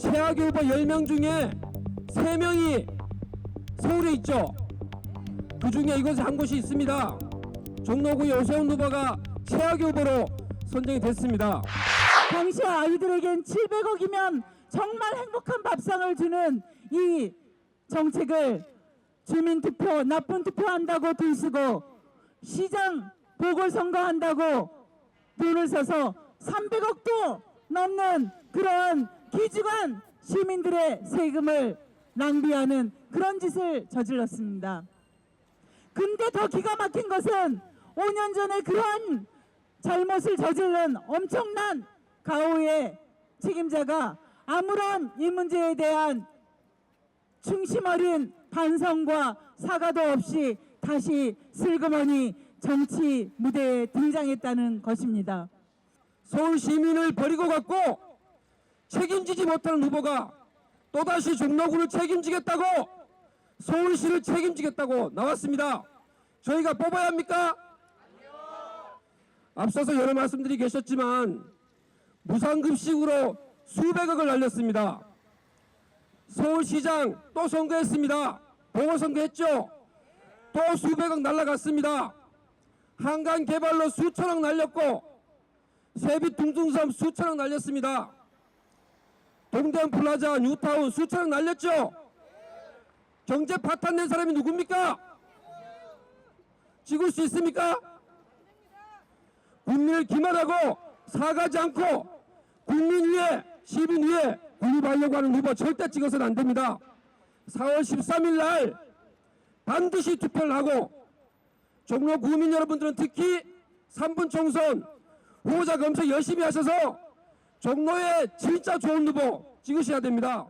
최악의 후보 10명 중에 3명이 서울에 있죠. 그 중에 이곳에 한 곳이 있습니다. 종로구의 오세훈 후보가 최악의 후보로 선정이 됐습니다. 당시 아이들에겐 700억이면 정말 행복한 밥상을 주는 이 정책을 주민투표 나쁜 투표한다고 들쓰고 시장 보궐선거한다고 돈을 써서 300억도 넘는 그런 기주간 시민들의 세금을 낭비하는 그런 짓을 저질렀습니다. 근데 더 기가 막힌 것은 5년 전에 그러한 잘못을 저지른 엄청난 가오의 책임자가 아무런 이 문제에 대한 중심 어린 반성과 사과도 없이 다시 슬그머니 정치 무대에 등장했다는 것입니다. 서울 시민을 버리고 갔고 책임지지 못하는 후보가 또다시 종로구를 책임지겠다고 서울시를 책임지겠다고 나왔습니다. 저희가 뽑아야 합니까? 앞서서 여러 말씀들이 계셨지만 무상급식으로 수백억을 날렸습니다. 서울시장 또 선거했습니다. 보궐선거 했죠? 또 수백억 날라갔습니다. 한강 개발로 수천억 날렸고 세빛 둥둥섬 수천억 날렸습니다. 동대문 플라자 뉴타운 수천억 날렸죠? 경제 파탄 낸 사람이 누굽니까? 찍을 수 있습니까? 국민을 기만하고 사과하지 않고 국민 위에 시민 위에 군입하려고 하는 후보 절대 찍어서는 안 됩니다. 4월 13일 날 반드시 투표를 하고 종로 구민 여러분들은 특히 3분 총선 후보자 검색 열심히 하셔서 종로에 진짜 좋은 후보 찍으셔야 됩니다.